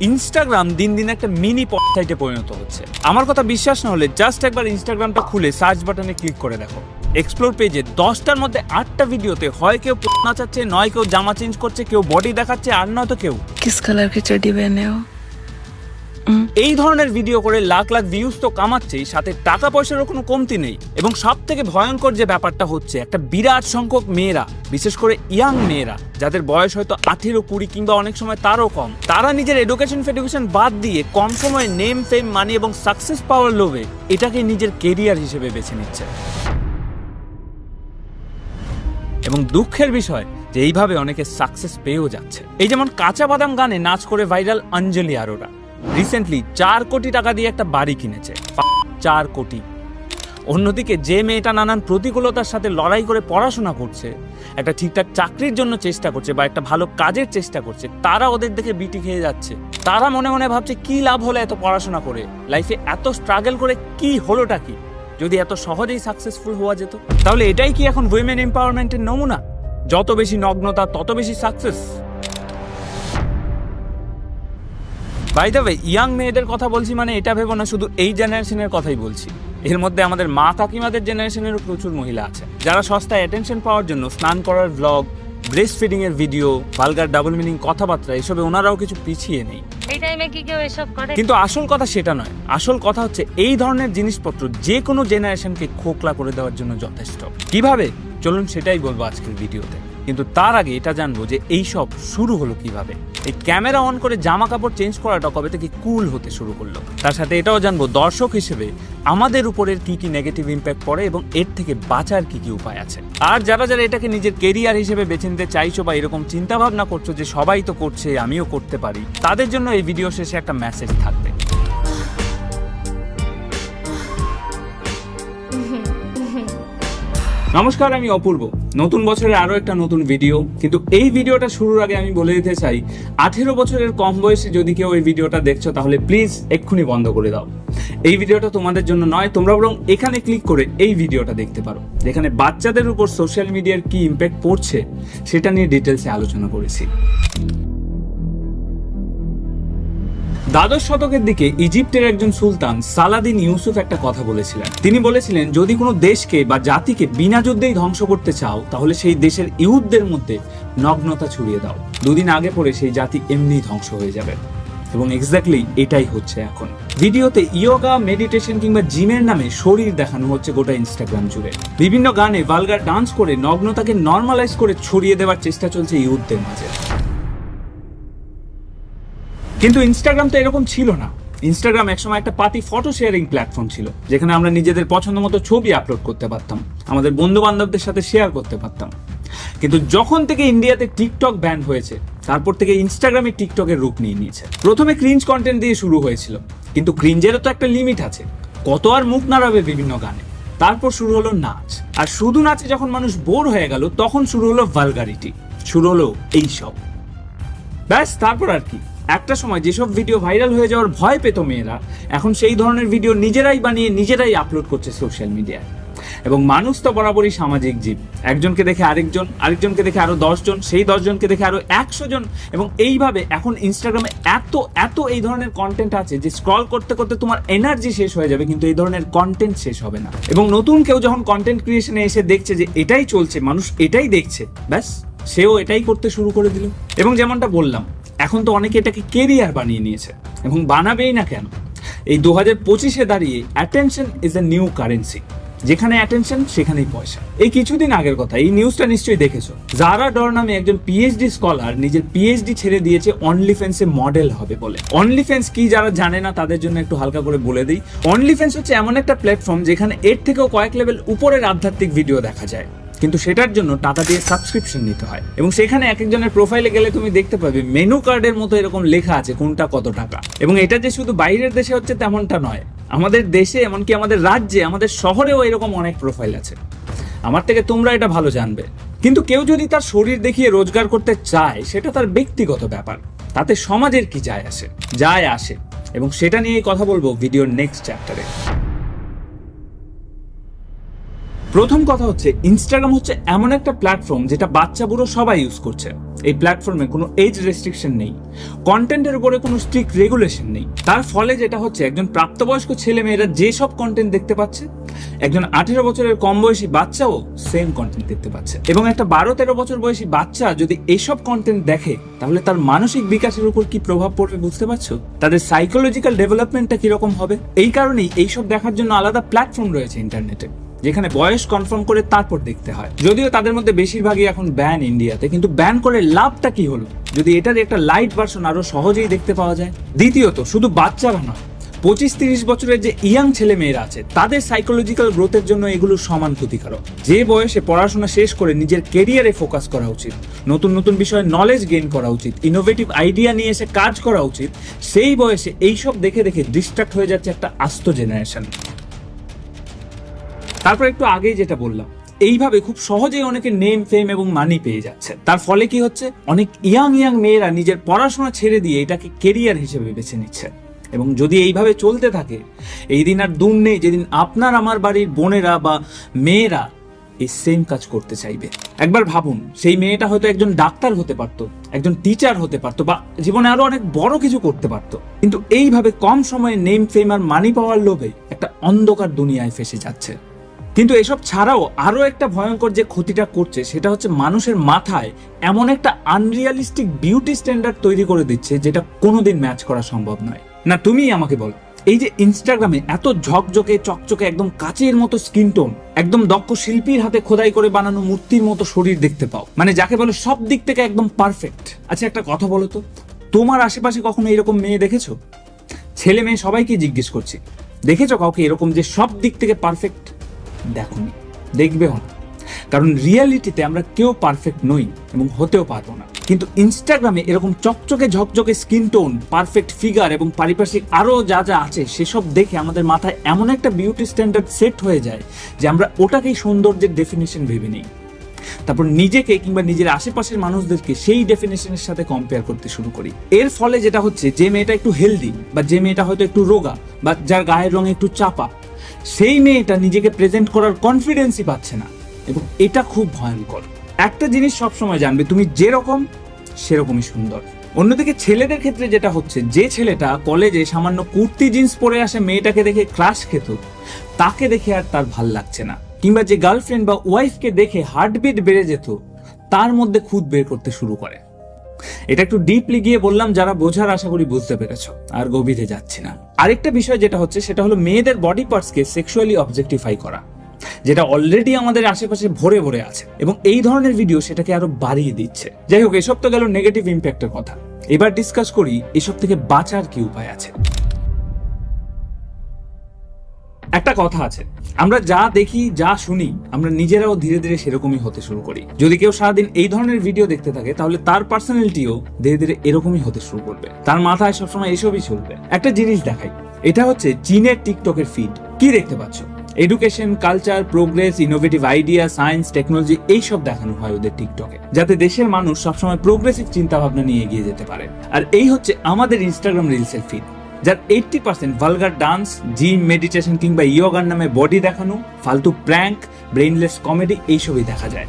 Instagram দিন দিন একটা মিনি পয়েন্টে পরিণত হচ্ছে। আমার কথা বিশ্বাস না হলে জাস্ট একবার ইনস্টাগ্রামটা খুলে সার্চ বাটনে ক্লিক করে দেখো। এক্সপ্লোর পেজে দশটার মধ্যে আটটা ভিডিওতে হয় কেউ নাচাচ্ছে, নয় কেউ জামা চেঞ্জ করছে, কেউ বডি দেখাচ্ছে, আর নয়তো কেউ। কিস কালার কি এই ধরনের ভিডিও করে লাখ লাখ ভিউজ তো কামাচ্ছেই, সাথে টাকা পয়সারও কোনো কমতি নেই। এবং সব থেকে ভয়ঙ্কর যে ব্যাপারটা হচ্ছে, একটা বিরাট সংখ্যক মেয়েরা, বিশেষ করে ইয়াং মেয়েরা, যাদের বয়স হয়তো আঠেরো, কুড়ি কিংবা অনেক সময় তারও কম, তারা নিজের এডুকেশন ফেডুকেশন বাদ দিয়ে কম সময়ে নেম ফেম মানি এবং সাকসেস পাওয়ার লোভে এটাকে নিজের কেরিয়ার হিসেবে বেছে নিচ্ছে। এবং দুঃখের বিষয় যে এইভাবে অনেকে সাকসেস পেয়েও যাচ্ছে। এই যেমন কাঁচা বাদাম গানে নাচ করে ভাইরাল অঞ্জলি আরোরা রিসেন্টলি চার কোটি টাকা দিয়ে একটা বাড়ি কিনেছে। চার কোটি। অন্যদিকে, যে মেয়েটা নানান প্রতিকূলতার সাথে লড়াই করে পড়াশোনা করছে, একটা ঠিকঠাক চাকরির জন্য চেষ্টা করছে বা একটা ভালো কাজের চেষ্টা করছে, তারা ওদের দেখে বিটি খেয়ে যাচ্ছে। তারা মনে মনে ভাবছে, কি লাভ হলো এত পড়াশোনা করে? লাইফে এত স্ট্রাগল করে কি হলোটা কি? যদি এত সহজেই সাকসেসফুল হওয়া যেত? তাহলে এটাই কি এখন উইমেন এম্পাওয়ারমেন্টের নমুনা? যত বেশি নগ্নতা, তত বেশি success by the way young মেয়েদের কথা বলছি মানে এটা ভেবো না শুধু এই জেনারেশনের কথাই বলছি। এর মধ্যে আমাদের মা কাকিমাদের জেনারেশনেরও প্রচুর মহিলা আছে। যারা সস্তায় অ্যাটেনশন পাওয়ার জন্য স্নান করার ব্লগ ব্রেস্ট ফিডিং এর ভিডিও ভালগার ডাবল মিনিং কথাবার্তা এসবে ওনারাও কিছু পিছিয়ে নেই। এই টাইমে কি কেউ এসব করে? কিন্তু আসল কথা সেটা নয়। আসল কথা হচ্ছে এই ধরনের জিনিসপত্র যে কোনো জেনারেশনকে খোকলা করে দেওয়ার জন্য যথেষ্ট। কীভাবে? চলুন সেটাই বলব আজকের ভিডিওতে কিন্তু তার আগে এটা জানব যে এই সব শুরু হলো কীভাবে? এই ক্যামেরা অন করে জামা কাপড় চেঞ্জ করাটা কবে থেকে কুল হতে শুরু করল? তার সাথে এটাও জানব দর্শক হিসেবে আমাদের উপরের কি কি নেগেটিভ ইম্প্যাক্ট পড়ে এবং এর থেকে বাঁচার কি কি উপায় আছে? আর যারা যারা এটাকে নিজের কেরিয়ার হিসেবে বেছে নিতে চাইছো বা এরকম চিন্তা ভাবনা করছ যে সবাই তো করছে, আমিও করতে পারি, তাদের জন্য এই ভিডিও শেষে একটা মেসেজ থাকবে। নমস্কার, আমি অপূর্ব। নতুন বছরে আরও একটা নতুন ভিডিও। কিন্তু এই ভিডিওটা শুরুর আগে আমি বলে দিতে চাই, আঠেরো বছরের কম বয়সে যদি কেউ এই ভিডিওটা দেখছ, তাহলে প্লিজ এক্ষুনি বন্ধ করে দাও। এই ভিডিওটা তোমাদের জন্য নয়, তোমরা বরং এখানে ক্লিক করে এই ভিডিওটা দেখতে পারো। যেখানে বাচ্চাদের উপর সোশ্যাল মিডিয়ার কি ইম্প্যাক্ট পড়ছে, সেটা নিয়ে ডিটেলসে আলোচনা করেছি। দ্বাদশ শতকের দিকে ইজিপ্টের একজন সুলতান সালাদিন ইউসুফ একটা কথা বলেছিলেন। তিনি বলেছিলেন, যদি কোনো দেশকে বা জাতিকে বিনা যুদ্ধেই ধ্বংস করতে চাও, তাহলে সেই দেশের ইহুদদের মধ্যে নগ্নতা ছড়িয়ে দাও। দুদিন আগে পরে সেই জাতি এমনি ধ্বংস হয়ে যাবে। এবং এক্স্যাক্টলি এটাই হচ্ছে এখন। ভিডিওতে ইয়োগা মেডিটেশন কিংবা জিমের নামে শরীর দেখানো হচ্ছে গোটা ইনস্টাগ্রাম জুড়ে। বিভিন্ন গানে ভালগার ডান্স করে নগ্নতাকে নর্মালাইজ করে ছড়িয়ে দেওয়ার চেষ্টা চলছে ইউথদের মাঝে। কিন্তু ইনস্টাগ্রাম তো এরকম ছিল না। ইনস্টাগ্রাম একসময় একটা পার্টি ফটো শেয়ারিং প্ল্যাটফর্ম ছিল, যেখানে আমরা নিজেদের পছন্দ মতো ছবি আপলোড করতে পারতাম, আমাদের বন্ধু বান্ধবদের সাথে শেয়ার করতে পারতাম। কিন্তু যখন থেকে ইন্ডিয়াতে টিকটক ব্যান হয়েছে, তারপর থেকে ইনস্টাগ্রামে টিকটকের রূপ নিয়ে নিয়েছে। প্রথমে ক্রিঞ্জ কন্টেন্ট দিয়ে শুরু হয়েছিল, কিন্তু ক্রিঞ্জেরও তো একটা লিমিট আছে। কত আর মুখ নাড়াবে বিভিন্ন গানে। তারপর শুরু হলো নাচ। আর শুধু নাচে যখন মানুষ বোর হয়ে গেল, তখন শুরু হলো ভালগারিটি শুরু হলো এইসব। ব্যাস, তারপর আর কি। একটা সময় যেসব ভিডিও ভাইরাল হয়ে যাওয়ার ভয় পেত মেয়েরা, এখন সেই ধরনের ভিডিও নিজেরাই বানিয়ে নিজেরাই আপলোড করছে সোশ্যাল মিডিয়ায় এবং মানুষ তো বরাবরই সামাজিক জীব। একজনকে দেখে আরেকজন, আরেকজনকে দেখে আরও জন সেই দশজনকে দেখে আরও একশো জন এবং এইভাবে এখন ইনস্টাগ্রামে এত এত এই ধরনের কন্টেন্ট আছে যে স্ক্রল করতে করতে তোমার এনার্জি শেষ হয়ে যাবে, কিন্তু এই ধরনের কন্টেন্ট শেষ হবে না। এবং নতুন কেউ যখন কন্টেন্ট ক্রিয়েশনে এসে দেখছে যে এটাই চলছে, মানুষ এটাই দেখছে, ব্যাস, সেও এটাই করতে শুরু করে দিল। এবং যেমনটা বললাম এখন তো অনেকে এটাকে কেরিয়ার বানিয়ে নিয়েছে এবং বানাবেই না কেন? এই দু হাজার পঁচিশে দাঁড়িয়ে attention is a new currency যেখানে অ্যাটেনশন সেখানেই পয়সা। এই কিছুদিন আগের কথা, এই নিউজটা নিশ্চয়ই দেখেছ। জারা ডর নামে একজন পিএইচডি স্কলার নিজের পিএইচডি ছেড়ে দিয়েছে অনলি ফেন্সে মডেল হবে বলে। অনলি ফেন্স কি যারা জানে না, তাদের জন্য একটু হালকা করে বলে দিই। অনলি ফেন্স হচ্ছে এমন একটা প্ল্যাটফর্ম যেখানে এর থেকেও কয়েক লেভেল উপরের আধ্যাত্মিক ভিডিও দেখা যায়। কিন্তু সেটার জন্য টাকা দিয়ে সাবস্ক্রিপশন নিতে হয়। এবং সেখানে এক একজনের প্রোফাইলে গেলে তুমি দেখতে পাবে মেনু কার্ডের মতো এরকম লেখা আছে কোনটা কত টাকা। এবং এটা যে শুধু বাইরের দেশে হচ্ছে তেমনটা নয়, আমাদের দেশে এমনকি আমাদের রাজ্যে, আমাদের শহরেও এরকম অনেক প্রোফাইল আছে। আমার থেকে তোমরা এটা ভালো জানবে। কিন্তু কেউ যদি তার শরীর দেখিয়ে রোজগার করতে চায়, সেটা তার ব্যক্তিগত ব্যাপার। তাতে সমাজের কি যায় আসে? যায় আসে। এবং সেটা নিয়েই কথা বলব ভিডিওর নেক্সট চ্যাপ্টারে প্রথম কথা হচ্ছে ইনস্টাগ্রাম হচ্ছে এমন একটা প্ল্যাটফর্ম যেটা বাচ্চা বুড়ো সবাই ইউজ করছে। এই প্ল্যাটফর্মে কোনো এজ রেস্ট্রিকশন নেই কন্টেন্টের উপরে কোনো স্ট্রিক্ট রেগুলেশন নেই। তার ফলে যেটা হচ্ছে, একজন প্রাপ্তবয়স্ক ছেলে মেয়েরা যেসব কন্টেন্ট দেখতে পাচ্ছে, একজন আঠেরো বছরের কম বয়সী বাচ্চাও সেম কন্টেন্ট দেখতে পাচ্ছে। এবং একটা বারো তেরো বছর বয়সী বাচ্চা যদি এইসব কন্টেন্ট দেখে, তাহলে তার মানসিক বিকাশের উপর কি প্রভাব পড়বে বুঝতে পারছ? তাদের সাইকোলজিক্যাল ডেভেলপমেন্টটা কীরকম হবে? এই কারণেই এইসব দেখার জন্য আলাদা প্ল্যাটফর্ম রয়েছে ইন্টারনেটে যেখানে বয়স কনফার্ম করে তারপর দেখতে হয়। যদিও তাদের মধ্যে বেশিরভাগই এখন ব্যান ইন্ডিয়াতে কিন্তু ব্যান করে লাভটা কি হলো? যদি এটার একটা লাইট ভার্সন আরও সহজেই দেখতে পাওয়া যায়। দ্বিতীয়ত, শুধু বাচ্চারা নয় পঁচিশ তিরিশ বছরের যে ইয়াং ছেলে মেয়েরা আছে, তাদের সাইকোলজিক্যাল গ্রোথের জন্য এগুলো সমান ক্ষতিকারক। যে বয়সে পড়াশোনা শেষ করে নিজের কেরিয়ারে ফোকাস করা উচিত, নতুন নতুন বিষয়ে নলেজ গেইন করা উচিত ইনোভেটিভ আইডিয়া নিয়ে এসে কাজ করা উচিত, সেই বয়সে এইসব দেখে দেখে ডিস্ট্রাক্ট হয়ে যাচ্ছে একটা আস্ত জেনারেশন তারপর একটু আগেই যেটা বললাম, এইভাবে খুব সহজেই অনেকে নেম ফেম এবং মানি পেয়ে যাচ্ছে। তার ফলে কি হচ্ছে? অনেক ইয়াং ইয়াং মেয়েরা নিজের পড়াশোনা ছেড়ে দিয়ে এটাকে কেরিয়ার হিসেবে বেছে নিচ্ছে। এবং যদি এইভাবে চলতে থাকে, এই দিন আর দূর নেই যেদিন আপনার আমার বাড়ির বোনেরা বা মেয়েরা এই সেম কাজ করতে চাইবে। একবার ভাবুন, সেই মেয়েটা হয়তো একজন ডাক্তার হতে পারতো, একজন টিচার হতে পারতো বা জীবনে আরও অনেক বড় কিছু করতে পারতো। কিন্তু এইভাবে কম সময়ে নেম ফেম আর মানি পাওয়ার লোভে একটা অন্ধকার দুনিয়ায় ফেসে যাচ্ছে। কিন্তু এসব ছাড়াও আরও একটা ভয়ঙ্কর যে ক্ষতিটা করছে, সেটা হচ্ছে মানুষের মাথায় এমন একটা আনরিয়ালিস্টিক বিউটি স্ট্যান্ডার্ড তৈরি করে দিচ্ছে, যেটা কোনোদিন ম্যাচ করা সম্ভব নয়। না, তুমিই আমাকে বলো। এই যে ইনস্টাগ্রামে এত ঝকঝকে, চকচকে, একদম কাচের মতো স্কিন টোন একদম দক্ষ শিল্পীর হাতে খোদাই করে বানানো মূর্তির মতো শরীর দেখতে পাও। মানে যাকে বলে সব দিক থেকে একদম পারফেক্ট আচ্ছা একটা কথা বলো তো, তোমার আশেপাশে কখনো এরকম মেয়ে দেখেছ? ছেলে মেয়ে সবাইকে জিজ্ঞেস করছি। দেখেছ কাউকে এরকম যে সব দিক থেকে পারফেক্ট দেখনি দেখবেও না কারণ রিয়ালিটিতে আমরা কেউ পারফেক্ট নই এবং হতেও পারব না। কিন্তু ইনস্টাগ্রামে এরকম চকচকে ঝকঝকে স্কিন টোন, পারফেক্ট ফিগার এবং পারিপার্শ্বিক আরও যা যা আছে, সেসব দেখে আমাদের মাথায় এমন একটা বিউটি স্ট্যান্ডার্ড সেট হয়ে যায় যে আমরা ওটাকেই সৌন্দর্যের ডেফিনেশন ভেবে নিই। তারপর নিজেকে কিংবা নিজের আশেপাশের মানুষদেরকে সেই ডেফিনেশনের সাথে কম্পেয়ার করতে শুরু করি। এর ফলে যেটা হচ্ছে, যে মেয়েটা একটু হেলদি বা যে মেয়েটা হয়তো একটু রোগা বা যার গায়ের রং একটু চাপা সেই মেয়েটা নিজেকে প্রেজেন্ট করার কনফিডেন্সই পাচ্ছে না। এবং এটা খুব ভয়ঙ্কর। একটা জিনিস সবসময় জানবে, তুমি যেরকম, সেরকমই সুন্দর। অন্যদিকে ছেলেদের ক্ষেত্রে যেটা হচ্ছে, যে ছেলেটা কলেজে সামান্য কুর্তি জিন্স পরে আসে মেয়েটাকে দেখে ক্রাশ খেত, তাকে দেখে আর তার ভালো লাগছে না। কিংবা যে গার্লফ্রেন্ড বা ওয়াইফকে দেখে হার্টবিট বেড়ে যেত, তার মধ্যে খুদ বের করতে শুরু করে। এটা একটু ডিপলি গিয়ে বললাম, যারা বোঝার আশা করি বুঝতে পেরেছ, আর গভীরে যাচ্ছি না। আরেকটা বিষয় যেটা হচ্ছে, সেটা হলো মেয়েদের বডি পার্টসকে সেক্সুয়ালি অবজেক্টিফাই করা, যেটা অলরেডি আমাদের আশেপাশে ভরে ভরে আছে, এবং এই ধরনের ভিডিও সেটাকে আরও বাড়িয়ে দিচ্ছে। যাই হোক, এসব তো গেল নেগেটিভ ইম্প্যাক্টের কথা। এবার ডিসকাস করি, এসব থেকে বাঁচার কি উপায় আছে। একটা কথা আছে। আমরা যা দেখি, যা শুনি, আমরা নিজেরাও ধীরে ধীরে সেরকমই হতে শুরু করি। যদি কেউ সারাদিন এই ধরনের ভিডিও দেখতে থাকে, তাহলে তার পার্সোনালিটিও ধীরে ধীরে এরকমই হতে শুরু করবে। তার মাথায় সবসময় এসবই চলবে। একটা জিনিস দেখাই। এটা হচ্ছে চীনের টিকটকের ফিড কি দেখতে পাচ্ছ? Education culture progress innovative idea science technology এইসব দেখানো হয় ওদের টিকটকে। যাতে দেশের মানুষ সবসময় প্রোগ্রেসিভ চিন্তা ভাবনা নিয়ে এগিয়ে যেতে পারে। আর এই হচ্ছে আমাদের ইনস্টাগ্রাম রিলসের ফিড যার eighty percent vulgar dance gym meditation কিংবা ইয়োগার নামে বডি দেখানো, ফালতু প্র্যাঙ্ক ব্রেইনলেস কমেডি এইসবই দেখা যায়।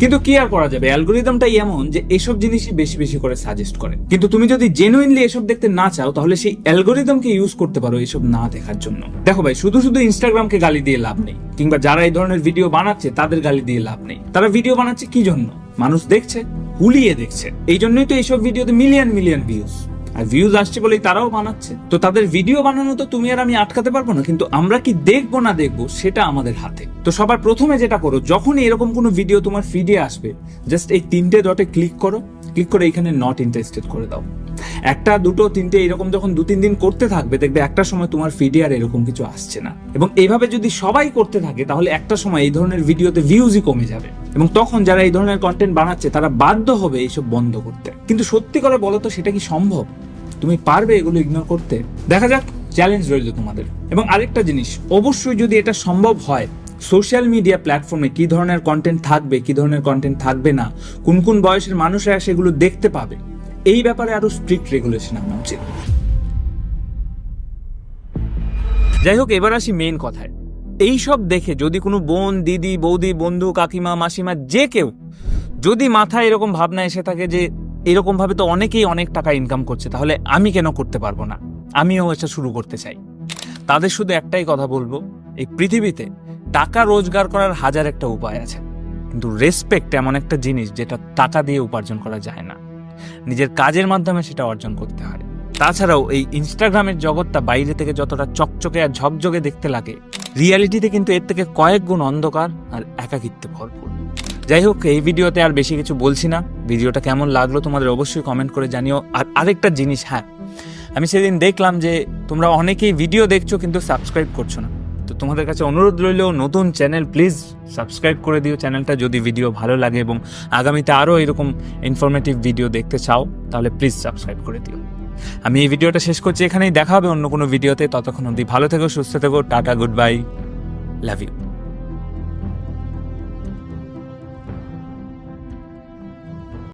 কিন্তু কি আর করা যাবে? অ্যালগোরিদমটাই এমন যে এসব জিনিসই বেশি বেশি করে সাজেস্ট করে। কিন্তু তুমি যদি জেনুইনলি এসব দেখতে না চাও, তাহলে সেই অ্যালগোরিদমকে ইউজ করতে পারো এসব না দেখার জন্য। দেখো ভাই, শুধু শুধু ইনস্টাগ্রামকে গালি দিয়ে লাভ নেই, কিংবা যারা এই ধরনের ভিডিও বানাচ্ছে, তাদের গালি দিয়ে লাভ নেই। তারা ভিডিও বানাচ্ছে কি জন্য? মানুষ দেখছে, হুলিয়ে দেখছে। এই জন্যই তো এইসব ভিডিওতে মিলিয়ন মিলিয়ন ভিউজ আর ভিউজ আসছে বলেই তারাও বানাচ্ছে। তো তাদের ভিডিও বানানো তো তুমি আর আমি আটকাতে পারব না, কিন্তু আমরা কি দেখব না দেখব সেটা আমাদের হাতে। তো সবার প্রথমে যেটা করো, যখনই এরকম কোনো ভিডিও তোমার ফিডে আসবে জাস্ট এই তিনটে ডটে ক্লিক করো ক্লিক করে এখানে নট ইন্টারেস্টেড করে দাও। একটা, দুটো, তিনটে, এরকম যখন দু, তিন দিন করতে থাকবে, দেখবে একটা সময় তোমার ফিডে আর এরকম কিছু আসছে না। এবং এইভাবে যদি সবাই করতে থাকে, তাহলে একটা সময় এই ধরনের ভিডিওতে ভিউজই কমে যাবে। এবং তখন যারা এই ধরনের কন্টেন্ট বানাচ্ছে, তারা বাধ্য হবে এইসব বন্ধ করতে। কিন্তু সত্যি করে বলো তো, সেটা কি সম্ভব? তুমি পারবে এগুলো ইগনোর করতে। দেখা যাক চ্যালেঞ্জ রইল তোমাদের। এবং আরেকটা জিনিস, অবশ্যই যদি এটা সম্ভব হয় সোশ্যাল মিডিয়া প্ল্যাটফর্মে কি ধরনের কন্টেন্ট থাকবে, কি ধরনের কন্টেন্ট থাকবে না, কোন কোন বয়সের মানুষরা সেগুলো দেখতে পাবে, এই ব্যাপারে আরও স্ট্রিক্ট রেগুলেশন আনা উচিত। যাই হোক, এবার আসি মেন কথায়। এই সব দেখে যদি কোনো বোন, দিদি, বৌদি, বন্ধু, কাকিমা, মাসিমা, যে কেউ যদি মাথায় এরকম ভাবনা এসে থাকে যে এরকম ভাবে তো অনেকেই অনেক টাকা ইনকাম করছে, তাহলে আমি কেন করতে পারব না? আমিও এটা শুরু করতে চাই। তাদের শুধু একটাই কথা বলব, এই পৃথিবীতে টাকা রোজগার করার হাজার একটা উপায় আছে, কিন্তু রেসপেক্ট এমন একটা জিনিস যেটা টাকা দিয়ে উপার্জন করা যায় না। নিজের কাজের মাধ্যমে সেটা অর্জন করতে হয়। তাছাড়াও এই ইনস্টাগ্রামের জগৎটা বাইরে থেকে যতটা চকচকে আর ঝকঝকে দেখতে লাগে রিয়ালিটিতে কিন্তু এর থেকে কয়েক গুণ অন্ধকার আর একাকিত্বে ভরপুর। যাই হোক, এই ভিডিওতে আর বেশি কিছু বলছি না। ভিডিওটা কেমন লাগল তোমাদের অবশ্যই কমেন্ট করে জানিও। আর আরেকটা জিনিস হ্যাঁ আমি সেদিন দেখলাম যে তোমরা অনেকেই ভিডিও দেখছ কিন্তু সাবস্ক্রাইব করছ না। তো তোমাদের কাছে অনুরোধ রইলেও নতুন চ্যানেল প্লিজ সাবস্ক্রাইব করে দিও চ্যানেলটা যদি ভিডিও ভালো লাগে এবং আগামীতে আরও এরকম ইনফরমেটিভ ভিডিও দেখতে চাও, তাহলে প্লিজ সাবস্ক্রাইব করে দিও। আমি এই ভিডিওটা শেষ করছি, এখানেই দেখা হবে অন্য কোনো ভিডিওতে ততক্ষণ অবধি ভালো থেকো, সুস্থ থেকো, tata good bye love you